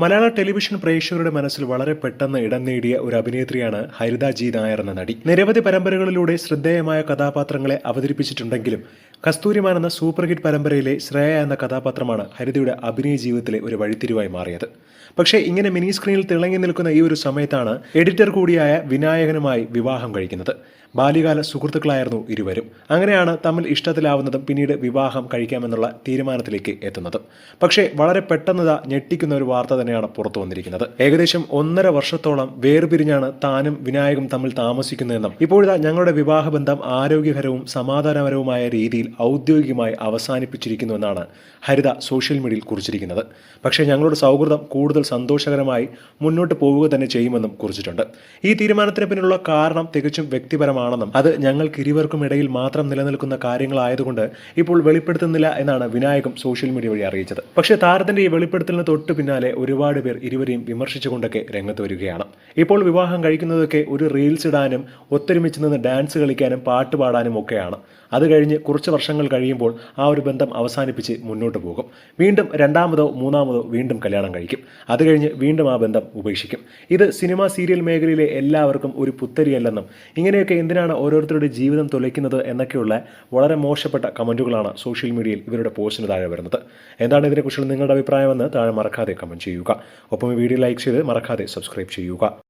മലയാള television പ്രേക്ഷകരുടെ മനസ്സിൽ വളരെ പെട്ടെന്ന് ഇടം നേടിയ ഒരു അഭിനേത്രിയാണ് ഹരിത ജി നായർ എന്ന നടി. നിരവധി പരമ്പരകളിലൂടെ ശ്രദ്ധേയമായ കഥാപാത്രങ്ങളെ അവതരിപ്പിച്ചിട്ടുണ്ടെങ്കിലും കസ്തൂരിമാൻ എന്ന സൂപ്പർ ഹിറ്റ് പരമ്പരയിലെ ശ്രേയ എന്ന കഥാപാത്രമാണ് ഹരിതയുടെ അഭിനയ ജീവിതത്തിലെ ഒരു വഴിത്തിരിവായി മാറിയത്. പക്ഷേ ഇങ്ങനെ മിനി സ്ക്രീനിൽ തിളങ്ങി നിൽക്കുന്ന ഈ ഒരു സമയത്താണ് എഡിറ്റർ കൂടിയായ വിനായകനുമായി വിവാഹം കഴിക്കുന്നത്. ബാല്യകാല സുഹൃത്തുക്കളായിരുന്നു ഇരുവരും. അങ്ങനെയാണ് തമ്മിൽ ഇഷ്ടത്തിലാവുന്നതും പിന്നീട് വിവാഹം കഴിക്കാമെന്നുള്ള തീരുമാനത്തിലേക്ക് എത്തുന്നതും. പക്ഷേ വളരെ പെട്ടെന്ന് ഞെട്ടിക്കുന്ന ഒരു വാർത്ത തന്നെയാണ് പുറത്തു വന്നിരിക്കുന്നത്. ഏകദേശം ഒന്നര വർഷത്തോളം വേർപിരിഞ്ഞാണ് താനും വിനായകും തമ്മിൽ താമസിക്കുന്നതെന്നും ഇപ്പോഴിതാ ഞങ്ങളുടെ വിവാഹബന്ധം ആരോഗ്യകരവും സമാധാനപരവുമായ രീതിയിൽ ഔദ്യോഗികമായി അവസാനിപ്പിച്ചിരിക്കുന്നുവെന്നാണ് ഹരിത സോഷ്യൽ മീഡിയയിൽ കുറിച്ചിരിക്കുന്നത്. പക്ഷേ ഞങ്ങളുടെ സൗഹൃദം കൂടുതൽ സന്തോഷകരമായി മുന്നോട്ട് പോവുക തന്നെ ചെയ്യുമെന്നും കുറിച്ചിട്ടുണ്ട്. ഈ തീരുമാനത്തിന് പിന്നിലുള്ള കാരണം തികച്ചും വ്യക്തിപരമാണെന്നും അത് ഞങ്ങൾക്ക് ഇരുവർക്കും ഇടയിൽ മാത്രം നിലനിൽക്കുന്ന കാര്യങ്ങളായതുകൊണ്ട് ഇപ്പോൾ വെളിപ്പെടുത്തുന്നില്ല എന്നാണ് വിനായകം സോഷ്യൽ മീഡിയ വഴി അറിയിച്ചത്. പക്ഷേ താരത്തിന്റെ ഈ വെളിപ്പെടുത്തലിന് തൊട്ട് പിന്നാലെ ഒരുപാട് പേർ ഇരുവരെയും വിമർശിച്ചുകൊണ്ടൊക്കെ രംഗത്ത് വരികയാണ്. ഇപ്പോൾ വിവാഹം കഴിക്കുന്നതൊക്കെ ഒരു റീൽസ് ഇടാനും ഒത്തൊരുമിച്ച് നിന്ന് ഡാൻസ് കളിക്കാനും പാട്ട് പാടാനും ഒക്കെയാണ്. അത് കഴിഞ്ഞ് കുറച്ച് വർഷങ്ങൾ കഴിയുമ്പോൾ ആ ഒരു ബന്ധം അവസാനിപ്പിച്ച് മുന്നോട്ട് പോകും. വീണ്ടും രണ്ടാമതോ മൂന്നാമതോ വീണ്ടും കല്യാണം കഴിക്കും. അത് കഴിഞ്ഞ് വീണ്ടും ആ ബന്ധം ഉപേക്ഷിക്കും. ഇത് സിനിമ സീരിയൽ മേഖലയിലെ എല്ലാവർക്കും ഒരു പുത്തരിയല്ലെന്നും ഇങ്ങനെയൊക്കെ എന്തിനാണ് ഓരോരുത്തരുടെ ജീവിതം തുലയ്ക്കുന്നത് എന്നൊക്കെയുള്ള വളരെ മോശപ്പെട്ട കമന്റുകളാണ് സോഷ്യൽ മീഡിയയിൽ ഇവരുടെ പോസ്റ്റിന് താഴെ വരുന്നത്. എന്താണ് ഇതിനെക്കുറിച്ചുള്ള നിങ്ങളുടെ അഭിപ്രായമെന്ന് താഴെ മറക്കാതെ കമന്റ് ചെയ്യുക. ഒപ്പം വീഡിയോ ലൈക്ക് ചെയ്ത് മറക്കാതെ സബ്സ്ക്രൈബ് ചെയ്യുക.